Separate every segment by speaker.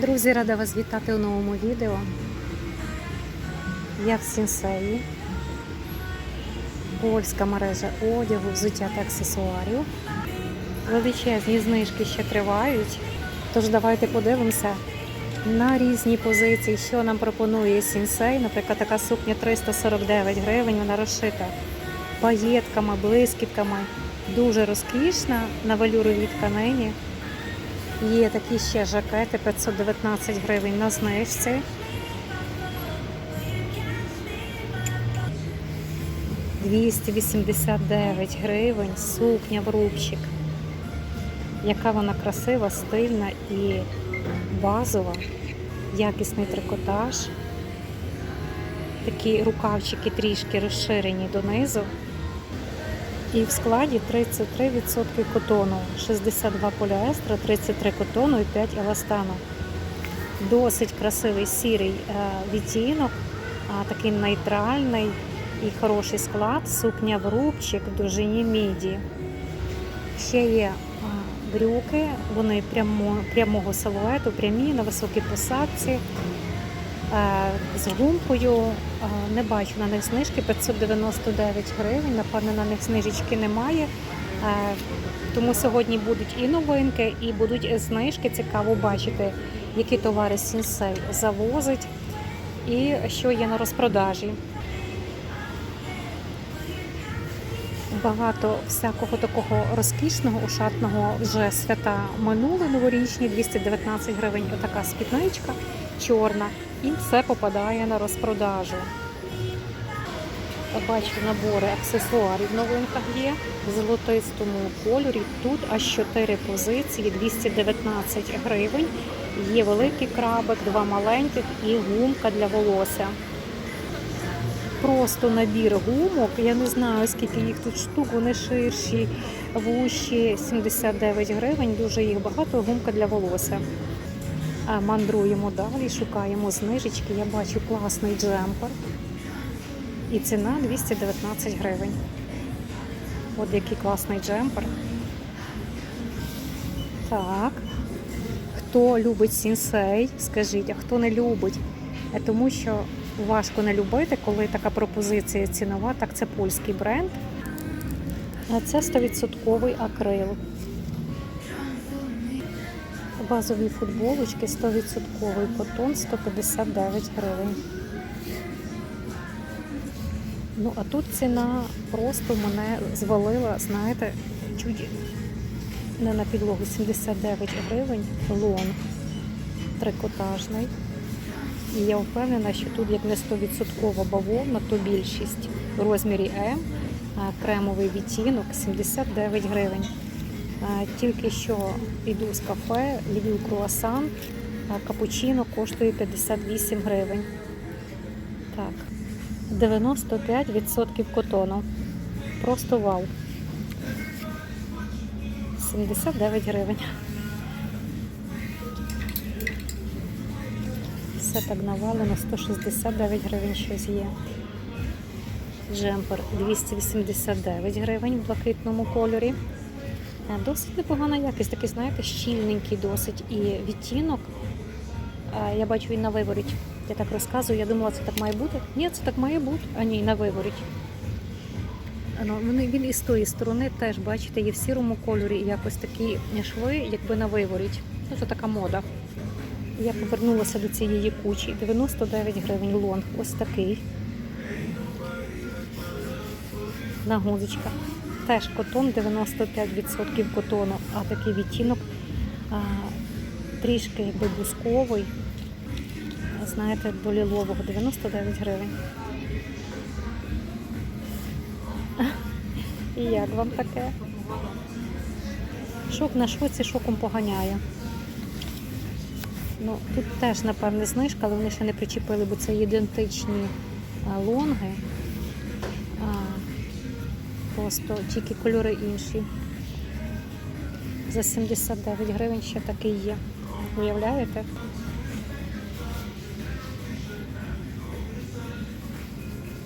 Speaker 1: Друзі, рада вас вітати у новому відео. Я в Сінсеї. Польська мережа одягу, взуття та аксесуарів. Величезні знижки ще тривають. Тож давайте подивимося на різні позиції, що нам пропонує Сінсей. Наприклад, така сукня 349 гривень, вона розшита паєтками, блискітками. Дуже розкішна на велюровій тканині. Є такі ще жакети 519 гривень на знижці. «289 гривень, сукня в рубчик. Яка вона красива, стильна і базова, якісний трикотаж. Такі рукавчики трішки розширені донизу. І в складі 33% котону, 62 поліестера, 33 котону і 5 еластану. Досить красивий сірий е, відтінок, а, такий нейтральний і хороший склад, сукня в рубчик в довжині міді. Ще є брюки, вони прямо, прямого силуету, прямі на високій посадці. Е, З гумкою е, не бачу на них знижки 599 гривень. Напевно, на них знижечки немає. Е, Тому сьогодні будуть і новинки, і будуть знижки. Цікаво бачити, які товари Сінсей завозить і що є на розпродажі. Багато всякого такого розкішного, ушатного вже свята минули новорічні, 219 гривень. Отака спідничка чорна, і все попадає на розпродажу. Бачу, набори аксесуарів в новинках є в золотистому кольорі. Тут аж 4 позиції, 219 гривень. Є великий крабик, два маленьких і гумка для волосся. Просто набір гумок. Я не знаю, скільки їх тут штук, вони ширші, вущі 79 гривень, дуже їх багато, гумка для волосся. Мандруємо далі, шукаємо знижечки. Я бачу класний джемпер. І ціна 219 гривень. От який класний джемпер. Так. Хто любить сінсей, скажіть, а хто не любить? Е, Тому що важко не любити, коли така пропозиція цінова. Так, це польський бренд. А це 100% акрил. Базові футболочки 100% котон 159 гривень. Ну, а тут ціна просто мене звалила, знаєте, чуть не на підлогу 79 гривень лонг трикотажний. І я впевнена, що тут як не 100% бавовна, то більшість в розмірі М, кремовий відтінок 79 гривень. Тільки що йду з кафе, Львів круасан, капучино коштує 58 гривень. Так, 95% котону. Просто вау. 79 гривень. Все так навалено, 169 гривень щось є. Джемпер 289 гривень в блакитному кольорі. Е, Досить непогана якість, такий, знаєте, щільненький досить і відтінок. Е, Я бачу він на виворіт. Я так розказую, я думала, це так має бути. Ні, це так має бути, а ні, на виворіт. Ну, вони- він із тої сторони теж, бачите, є в сірому кольорі і якось такі шви, якби на виворіт. Ну, це така мода. Я повернулася до цієї кучі. 99 гривень лонг. Ось такий. На гузочках. Теж котон 95% котону, а такий відтінок а, трішки якби бусковий. Знаєте, до лілового 99 гривень. І як вам таке? Шок на шоці шоком поганяє. Ну, тут теж, напевне, знижка, але вони ще не причепили, бо це ідентичні лонги. А, просто тільки кольори інші. За 79 гривень ще такий є. Уявляєте?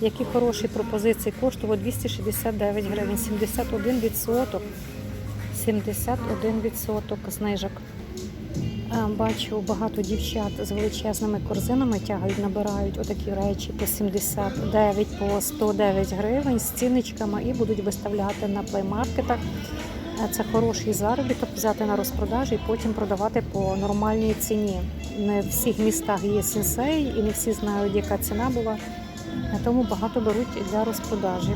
Speaker 1: Які хороші пропозиції коштували 269 гривень, 71%. 71% знижок. А, Бачу багато дівчат з величезними корзинами тягають, набирають отакі речі по 79, по 109 гривень з цінничками і будуть виставляти на плеймаркетах. Е, Це хороший заробіток взяти на розпродажі і потім продавати по нормальній ціні. Не в всіх містах є сенсей і не всі знають, яка ціна була. Е, Тому багато беруть для розпродажі.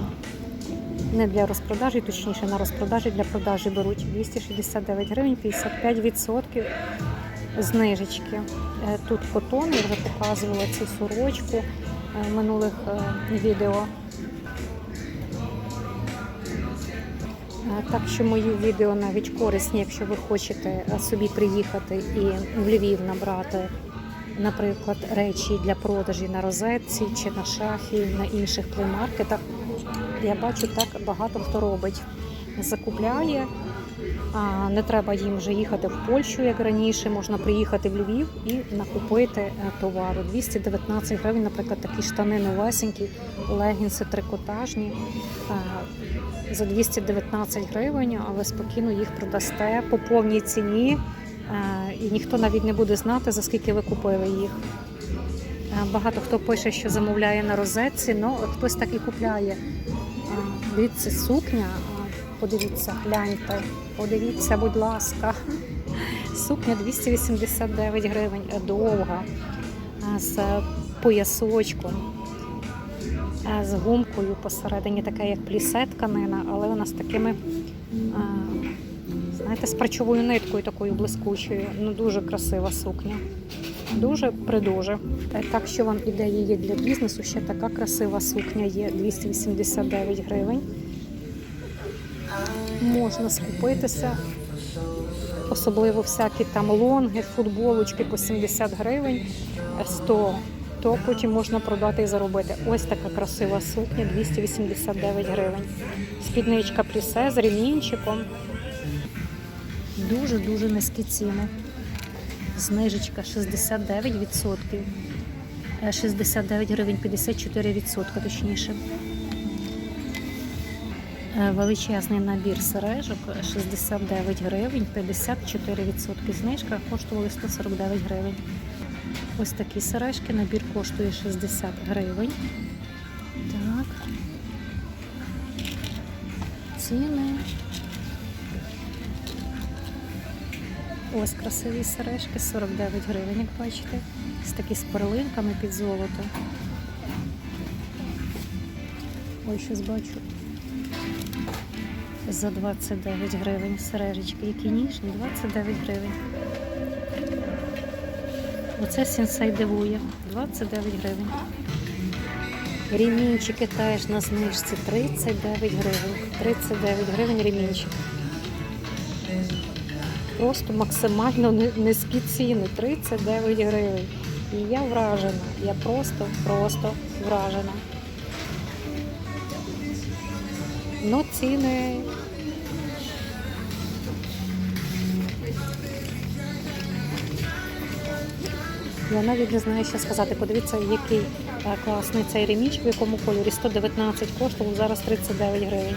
Speaker 1: Не для розпродажі, точніше на розпродажі для продажі беруть 269 гривень, 55% знижечки. Е, Тут котон, я вже показувала цю сорочку е, в минулих е, відео. Е, Так що мої відео навіть корисні, якщо ви хочете е, собі приїхати і в Львів набрати, наприклад, речі для продажі на розетці чи на шахі, на інших плеймаркетах. Я бачу, так багато хто робить. Закупляє, не треба їм вже їхати в Польщу, як раніше. Можна приїхати в Львів і накупити е, товару. 219 гривень, наприклад, такі штани новесенькі, легінси трикотажні. За 219 гривень, а ви спокійно їх продасте по повній ціні, і ніхто навіть не буде знати, за скільки ви купили їх. Багато хто пише, що замовляє на розетці, але хтось так і купляє. Дивіться, сукня, подивіться, гляньте, подивіться, будь ласка. Сукня 289 гривень, е, довга, з поясочком, з гумкою посередині, така як плісе тканина, але вона з такими, знаєте, з парчовою ниткою такою блискучою. Ну, дуже красива сукня. Дуже придуже. Так що вам ідея є для бізнесу, ще така красива сукня є 289 гривень. Можна скупитися, особливо всякі там лонги, футболочки по 70 гривень, 100, то потім можна продати і заробити. Ось така красива сукня 289 гривень. Спідничка плісе з ремінчиком. Дуже-дуже низькі ціни. Знижечка 69%. Е, 69 гривень 54%, точніше. Е, Величезний набір сережок 69 гривень, 54% знижка, коштували 149 гривень. Ось такі сережки, набір коштує 60 гривень. Так. Ціни. Ось красиві сережки, 49 гривень, як бачите. Ось такі з перлинками під золото. Ой, щось бачу. За 29 гривень сережечки, які ніжні, 29 гривень. Оце сенсей дивує, 29 гривень. Ремінчики теж на знижці 39 гривень. 39 гривень ремінчик. Просто максимально низькі ціни 39 гривень. І я вражена. Я просто, просто вражена. Ну, ціни. Я навіть не знаю, що сказати. Подивіться, який е, класний цей реміч, в якому кольорі 119 коштував, зараз 39 гривень.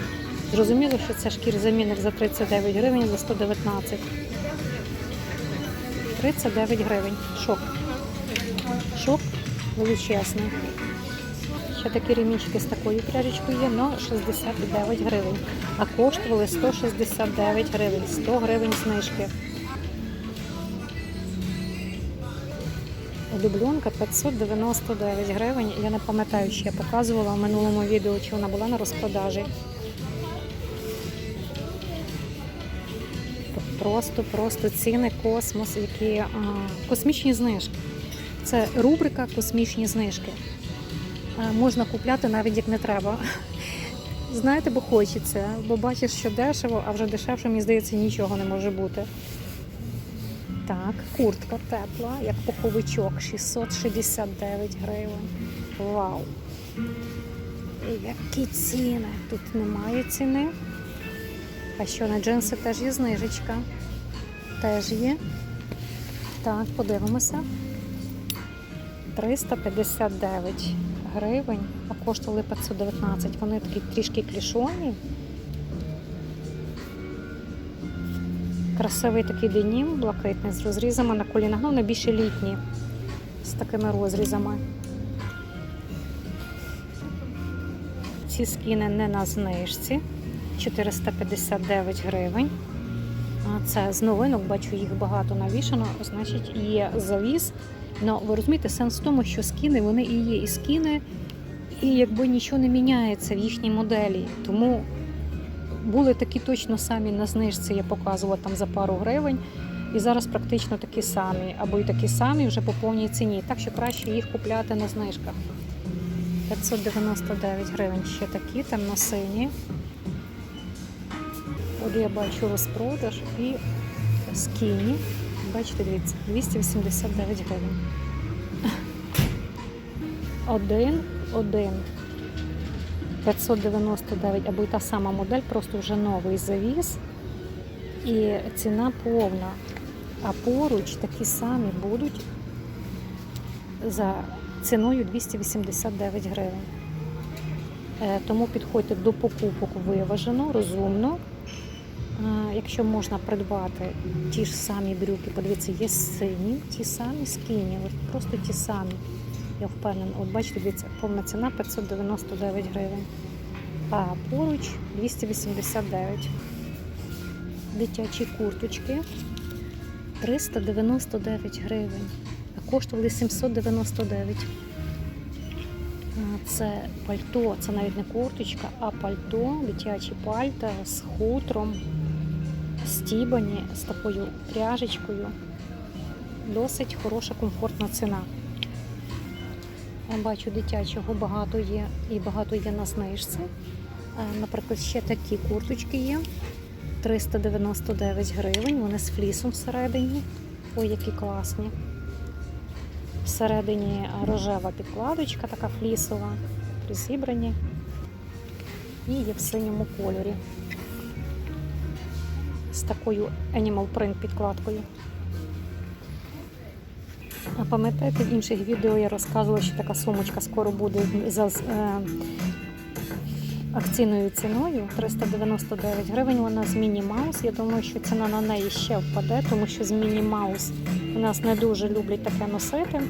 Speaker 1: Зрозуміло, що це шкірзамінник за 39 гривень, за 119. 39 гривень. Шок. Шок величезний. Ще такі ремінчики з такою пряжечкою є, але 69 гривень. А коштували 169 гривень, 100 гривень знижки. Дубльонка 599 гривень. Я не пам'ятаю, чи я показувала в минулому відео, чи вона була на розпродажі. Просто, просто ціни космос, які а, космічні знижки. Це рубрика Космічні знижки. А, можна купляти навіть як не треба. Знаєте, бо хочеться, бо бачиш, що дешево, а вже дешевше, мені здається, нічого не може бути. Так, куртка тепла, як пуховичок, 669 гривень. Вау! Які ціни? Тут немає ціни. А що на джинси теж є знижечка. Теж є. Так, подивимося. 359 гривень, а коштували 519. Вони такі трішки клішоні. Красивий такий денім, блакитний, з розрізами на колінах. Ну, вони літні, з такими розрізами. Ці скіни не на знижці. 459 гривень. Це з новинок, бачу, їх багато навішано, значить, є завіс. Ну, ви розумієте, сенс в тому, що скіни вони і є і скіни, і якби нічого не міняється в їхній моделі. Тому були такі точно самі на знижці, я показувала там за пару гривень. І зараз практично такі самі, або й такі самі вже по повній ціні. Так що краще їх купляти на знижках. 599 гривень ще такі, темно-сині. От я бачу розпродаж і скіні. Бачите, дивіться, 289 гривень. Один, один. 599, або й та сама модель, просто вже новий завіз. І ціна повна. А поруч такі самі будуть за ціною 289 гривень. Е, Тому підходьте до покупок виважено, розумно. Якщо можна придбати ті ж самі брюки, подивіться, є сині, ті самі скіні, просто ті самі. Я впевнена. От бачите, дивіться, повна ціна 599 гривень. А поруч 289. Дитячі курточки 399 гривень, а коштували 799. Це пальто, це навіть не курточка, а пальто, дитячі пальта з хутром, стібані, з такою пряжечкою. Досить хороша, комфортна ціна. Я бачу, дитячого багато є і багато є на знижці. Наприклад, ще такі курточки є. 399 гривень. Вони з флісом всередині. Ой, які класні. Всередині рожева підкладочка, така флісова, призібрані. І є в синьому кольорі. З такою Animal Print підкладкою. А пам'ятаєте, в інших відео я розказувала, що така сумочка скоро буде за е, акційною ціною 399 гривень. Вона з Міні Маус. Я думаю, що ціна на неї ще впаде, тому що з Міні Маус у нас не дуже люблять таке носити.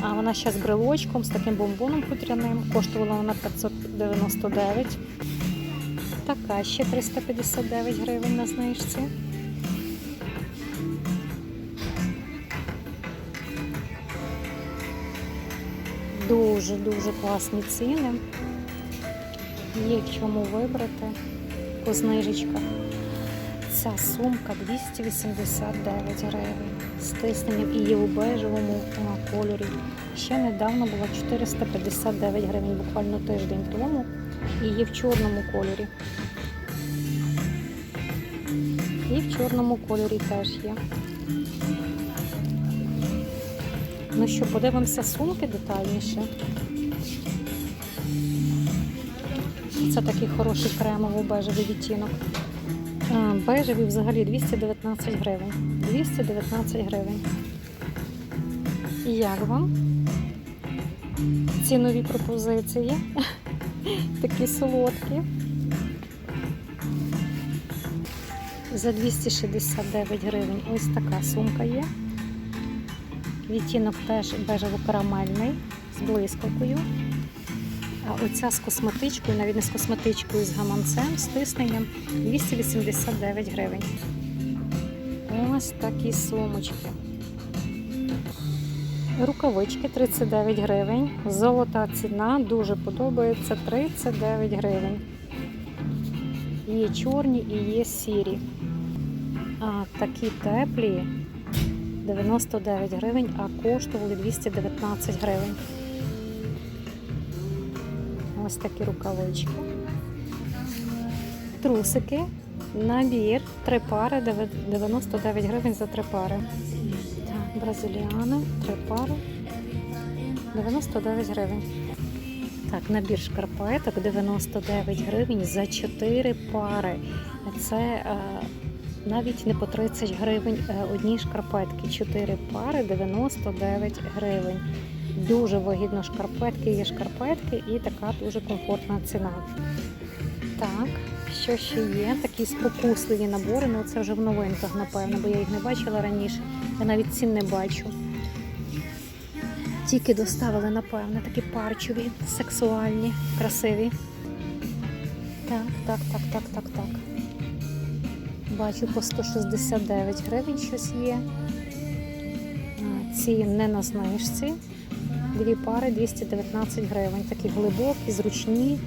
Speaker 1: А вона ще з брелочком, з таким бомбоном хутряним. Коштувала вона 599. Така ще 359 гривень на знижці. Дуже-дуже класні ціни. Є чому вибрати по знижечках. Ця сумка 289 гривень з і є у бежевому кольорі. Ще недавно була 459 гривень, буквально тиждень тому. Є в чорному кольорі. І в чорному кольорі теж є. Ну що, подивимося сумки детальніше. Це такий хороший кремово-бежевий відтінок. А, Бежевий взагалі 219 гривень. 219 гривень. І як вам? Цінові пропозиції. Такі солодкі. За 269 гривень ось така сумка є. Відтінок теж бежево-карамельний з блискавкою. А оця з косметичкою, навіть не з косметичкою, з гаманцем, з тисненням 289 гривень. Ось такі сумочки. Рукавички 39 гривень. Золота ціна дуже подобається 39 гривень. Є чорні і є сірі. А такі теплі 99 гривень, а коштували 219 гривень. Ось такі рукавички. Трусики. Набір. Три пари, 99 гривень за три пари. Бразиліани, три пари. 99 гривень. Так, набір шкарпеток 99 гривень за 4 пари. Це е, навіть не по 30 гривень е, одні шкарпетки. 4 пари 99 гривень. Дуже вигідно шкарпетки є шкарпетки і така дуже комфортна ціна. Так, що ще є? Такі спокусливі набори, ну це вже в новинках, напевно, бо я їх не бачила раніше. Я навіть цін не бачу. Тільки доставили, напевно, такі парчові, сексуальні, красиві. Так, так, так, так, так, так. Бачу по 169 гривень щось є. Ці не на знижці. Дві пари 219 гривень. Такі глибокі, зручні,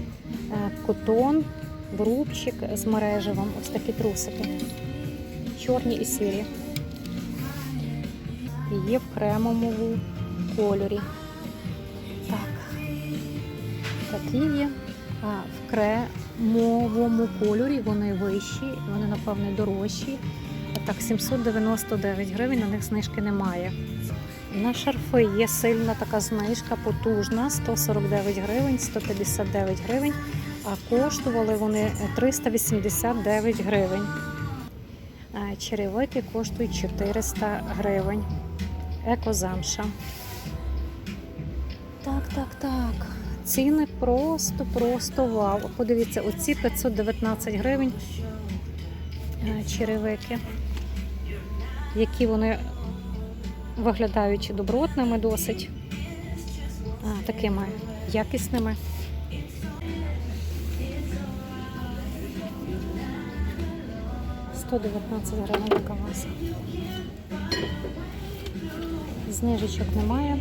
Speaker 1: е, котон, брубчик з мережевом. Ось такі трусики. Чорні і сірі. Є в кремовому кольорі. Так. Такі є. А в кремовому кольорі вони вищі, вони, напевне, дорожчі. Так, 799 гривень, на них знижки немає. На шарфи є сильна така знижка, потужна, 149 гривень, 159 гривень, а коштували вони 389 гривень. Черевики коштують 400 гривень. Екозамша. Так, так, так. Ціни просто, просто вау. Подивіться, оці 519 гривень е, черевики, які вони виглядають добротними досить, такими якісними. Сто дев'ятнадцять гривень така. Знижечок немає.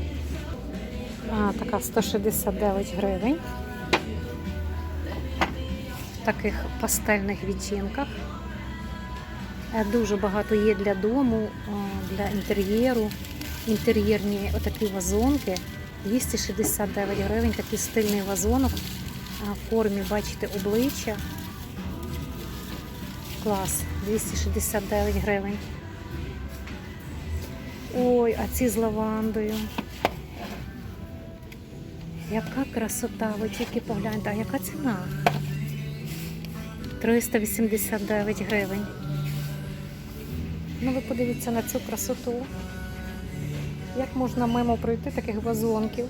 Speaker 1: А, така 169 гривень. В таких пастельних відтінках. Е, Дуже багато є для дому, е, для інтер'єру. Інтер'єрні отакі вазонки. 269 гривень, такий стильний вазонок. В формі, бачите, обличчя. Клас, 269 гривень. Ой, а ці з лавандою. Яка красота, ви тільки погляньте, а яка ціна? 389 гривень. Ну, ви подивіться на цю красоту. Як можна мимо пройти таких вазонків?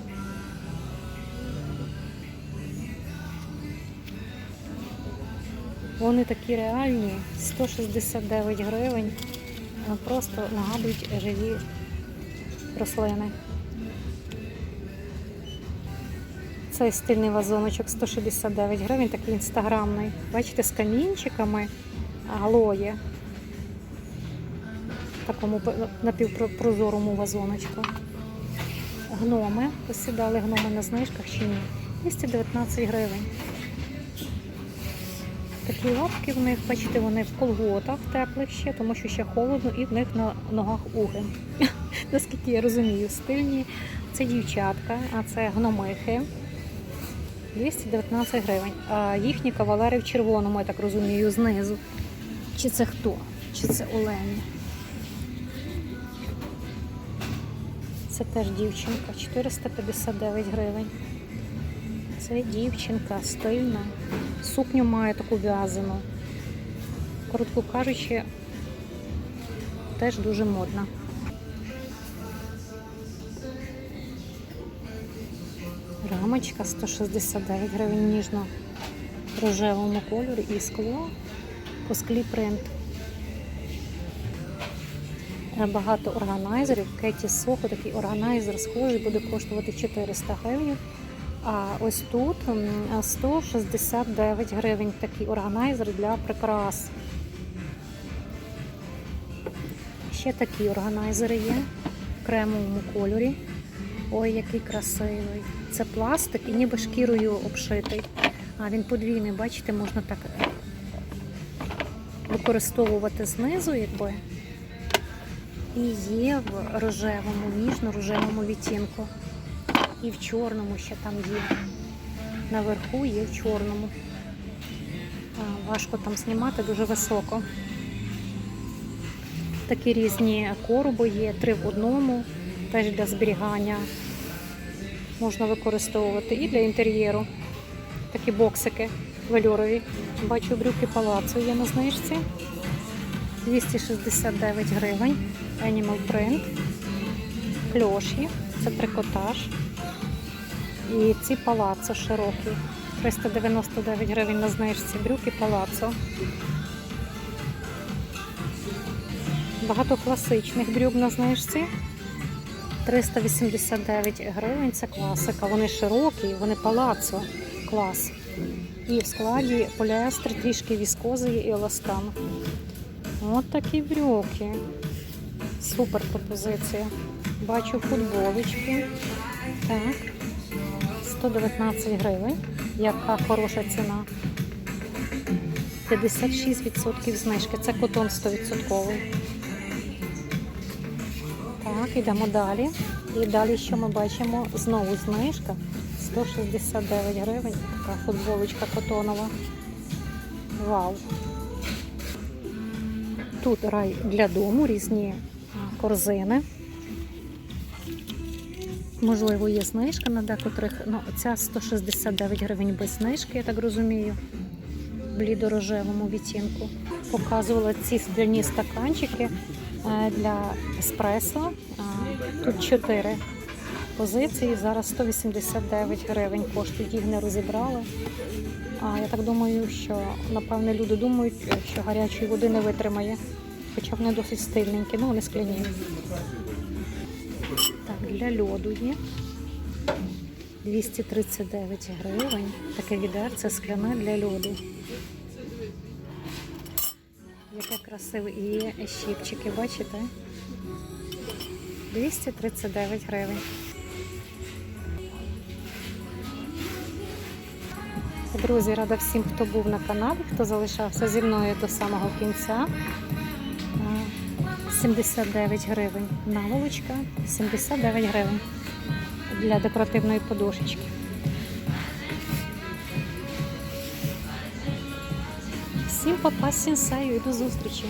Speaker 1: Вони такі реальні, 169 гривень. Просто нагадують живі рослини. Цей стильний вазоночок 169 гривень, такий інстаграмний. Бачите, з камінчиками алоє. В такому напівпрозорому вазоночку. Гноми. Посідали гноми на знижках чи ні? 219 гривень. Такі лапки в них, бачите, вони в колготах теплих ще, тому що ще холодно і в них на ногах уги. Наскільки я розумію, стильні. Це дівчатка, а це гномихи. 219 гривень. А їхні кавалери в червоному, я так розумію, знизу. Чи це хто? Чи це олені? Це теж дівчинка, 459 гривень. Це дівчинка стильна. Сукню має таку в'язану. Коротко кажучи, теж дуже модна. Рамочка 169 гривень ніжно рожевому кольорі і скло по склі принт. Е, Багато органайзерів. Кеті Сохо, такий органайзер схожий, буде коштувати 400 гривень. А ось тут 169 гривень такий органайзер для прикрас. Ще такі органайзери є в кремовому кольорі. Ой, який красивий. Це пластик і ніби шкірою обшитий. А він подвійний, бачите, можна так використовувати знизу, якби. І є в рожевому, ніжно-рожевому відтінку. І в чорному ще там є. Наверху є в чорному. Важко там знімати, дуже високо. Такі різні короби є, три в одному, теж для зберігання. Можна використовувати і для інтер'єру. Такі боксики вельорові. Бачу, брюки палацу є на знижці. 269 гривень. Animal Print. Кльоші. Це трикотаж. І ці палацо широкі. 399 гривень на знижці. Брюки палацо. Багато класичних брюк на знижці. 389 гривень це класика. Вони широкі, вони палацо. Клас. І в складі поліестер, трішки віскози і еластан. От такі брюки. Супер пропозиція. Бачу футболочки. Так. 119 гривень. Яка хороша ціна. 56% знижки. Це котон 100%. Так, йдемо далі. І далі, що ми бачимо? Знову знижка. 169 гривень. Така футболочка котонова. Вау. Тут рай для дому, різні корзини. Можливо, є знижка на декотрих. Ну, ця 169 гривень без знижки, я так розумію. В блідорожевому відтінку. Показувала ці скляні стаканчики для еспресо. Тут 4 позиції. Зараз 189 гривень коштують, їх не розібрали. А я так думаю, що напевне люди думають, що гарячої води не витримає. Хоча вони досить стильненькі, ну вони скляні. Так, для льоду є. 239 гривень. Таке відерце скляне для льоду. Яке красиве. І щіпчики, бачите? 239 гривень. Друзі, рада всім, хто був на каналі, хто залишався зі мною до самого кінця. 79 гривень наволочка, 79 гривень для декоративної подушечки. Всім папа, сінсею і до зустрічі!